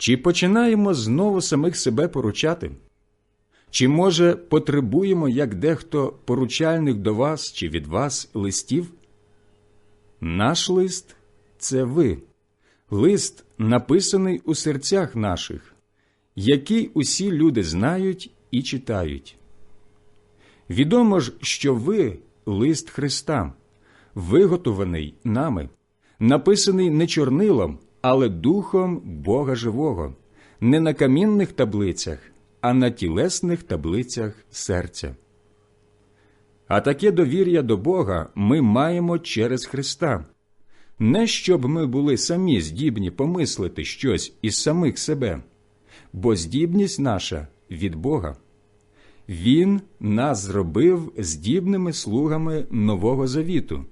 Чи починаємо знову самих себе поручати? Чи, може, потребуємо, як дехто поручальних до вас чи від вас листів? Наш лист це ви, лист, написаний у серцях наших, який усі люди знають і читають. Відомо ж, що ви лист Христа, виготований нами, написаний не чорнилом, але духом Бога Живого, не на камінних таблицях, а на тілесних таблицях серця. А таке довір'я до Бога ми маємо через Христа, не щоб ми були самі здібні помислити щось із самих себе, бо здібність наша від Бога. Він нас зробив здібними слугами Нового Завіту,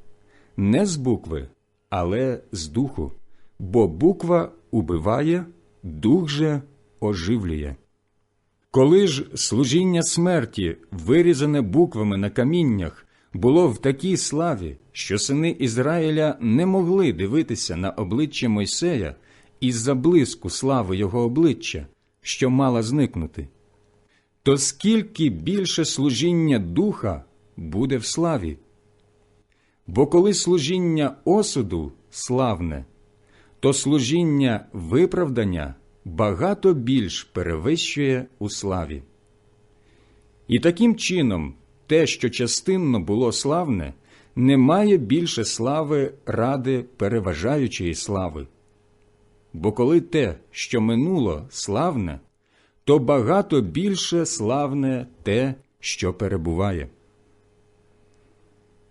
не з букви, але з духу, бо буква убиває, дух же оживлює. Коли ж служіння смерті, вирізане буквами на каміннях, було в такій славі, що сини Ізраїля не могли дивитися на обличчя Мойсея із-за блиску слави його обличчя, що мала зникнути, то скільки більше служіння духа буде в славі? Бо коли служіння осуду славне, то служіння виправдання багато більш перевищує у славі. І таким чином те, що частинно було славне, не має більше слави ради переважаючої слави. Бо коли те, що минуло, славне, то багато більше славне те, що перебуває.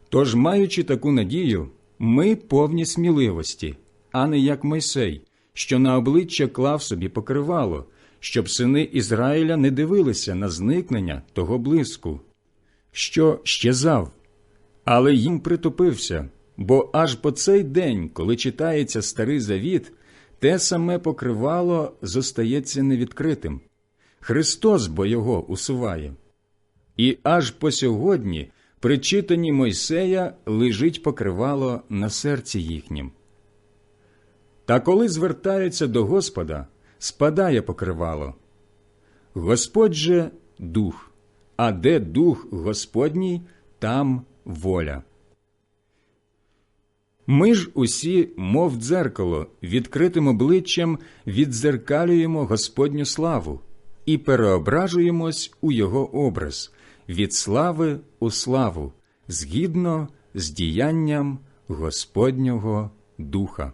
Тож, маючи таку надію, ми повні сміливості, а не як Мойсей, що на обличчя клав собі покривало, щоб сини Ізраїля не дивилися на зникнення того блиску, що щезав, але їм притупився, бо аж по цей день, коли читається старий завіт, те саме покривало зостається невідкритим. Христос бо його усуває. І аж по сьогодні при читанні Мойсея лежить покривало на серці їхнім. Та коли звертаються до Господа, спадає покривало. Господь же дух, а де дух Господній, там воля. Ми ж усі, мов дзеркало, відкритим обличчям віддзеркалюємо Господню славу і переображуємось у Його образ від слави у славу, згідно з діянням Господнього Духа.